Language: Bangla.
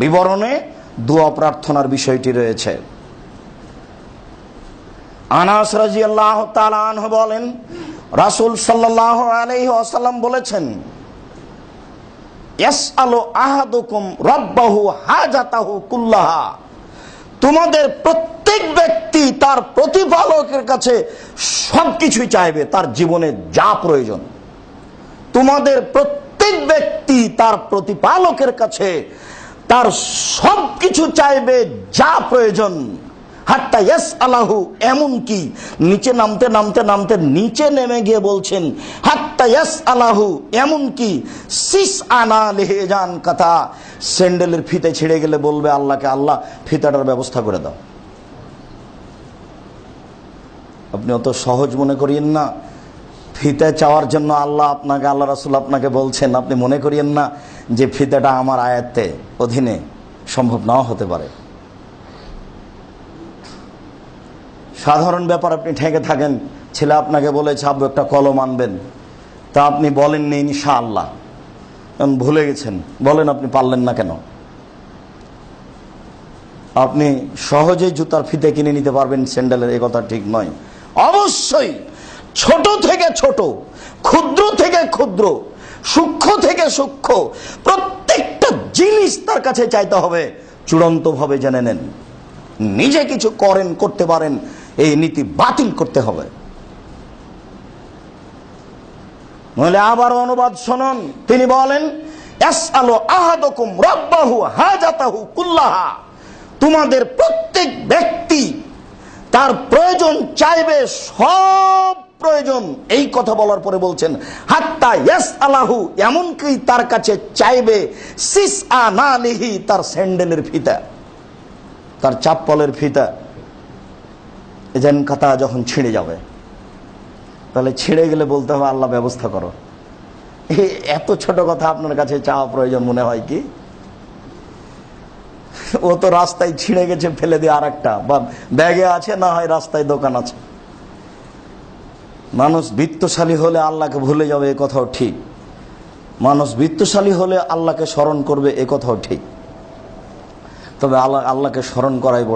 বিবরণে দোয়া প্রার্থনার বিষয়টি রয়েছে। আনাস রাজি আল্লাহ তালাহ বলেন, রাসুল সাল্লাহ আলহি বলেছেন তোমাদের প্রত্যেক ব্যক্তি তার প্রতিপালকের কাছে সবকিছুই চাইবে, তার জীবনে যা প্রয়োজন। তোমাদের প্রত্যেক ব্যক্তি তার প্রতিপালকের কাছে তার সব কিছু চাইবে, যা প্রয়োজন। হাত্তা ইয়াস আলাহু এমন কি? নিচে নামতে নামতে নামতে নিচে নেমে গিয়ে বলছেন, হাত্তা ইয়াস আলাহু এমন কি? সিস আনা লেহে যান কথা স্যান্ডেলের ফিতে ছিঁড়ে গেলে বলবে আল্লাহকে, আল্লাহ, ফিতাটার ব্যবস্থা করে দাও। আপনি অত সহজ মনে করিয়েন না। ফিতে চাওয়ার জন্য আল্লাহ আপনাকে, আল্লাহ রাসুল আপনাকে বলছেন, আপনি মনে করিয়েন না যে ফিতেটা আমার আয়াত্তে অধীনে সম্ভব নাও হতে পারে। সাধারণ ব্যাপার, আপনি ঠেকে থাকেন, ছেলে আপনাকে বলেছে, আব্বু, একটা কলম আনবেন। তা আপনি বলেননি ইনশা আল্লাহ ভুলে গেছেন, বলেন আপনি পারলেন না কেন? আপনি সহজেই জুতার ফিতে কিনে নিতে পারবেন, স্যান্ডেলের, এ কথা ঠিক নয়। অবশ্যই ছোট থেকে ছোট, ক্ষুদ্র থেকে ক্ষুদ্র, সূক্ষ্ম থেকে সূক্ষ্ম, প্রত্যেকটা জিনিস তার কাছে চাইতে হবে। চূড়ান্তভাবে জেনে নেন। নিজে কিছু করেন, করতে পারেন, এই নীতি বাতিল করতে হবে। নইলে আবার অনুবাদ শুনুন। তিনি বলেন তোমাদের প্রত্যেক ব্যক্তি তার প্রয়োজন চাইবে সব প্রয়োজন। এই কথা বলার পরে বলছেন, হাত্তা ইয়াস আলাহু এমনকি তার কাছে চাইবে সিস আ না লিহি তার স্যান্ডেলের ফিতা, তার চাপ্পলের ফিতা। এজেন কাতা যখন ছিঁড়ে যাবে, তাহলে ছিঁড়ে গেলে বলতে হবে, আল্লাহ ব্যবস্থা করো। এত ছোট কথা আপনার কাছে চাওয়া প্রয়োজন মনে হয় কি? ও তো রাস্তায় ছিঁড়ে গেছে, ফেলে দিয়ে আর একটা বা ব্যাগে আছে না হয় রাস্তায় দোকান আছে? মানুষ বৃত্তশালী হলে আল্লাহকে ভুলে যাবে, এ কথাও ঠিক। মানুষ বৃত্তশালী হলে আল্লাহকে স্মরণ করবে, এ কথাও ঠিক। তবে আল্লাহ, আল্লাহকে স্মরণ করাই বড়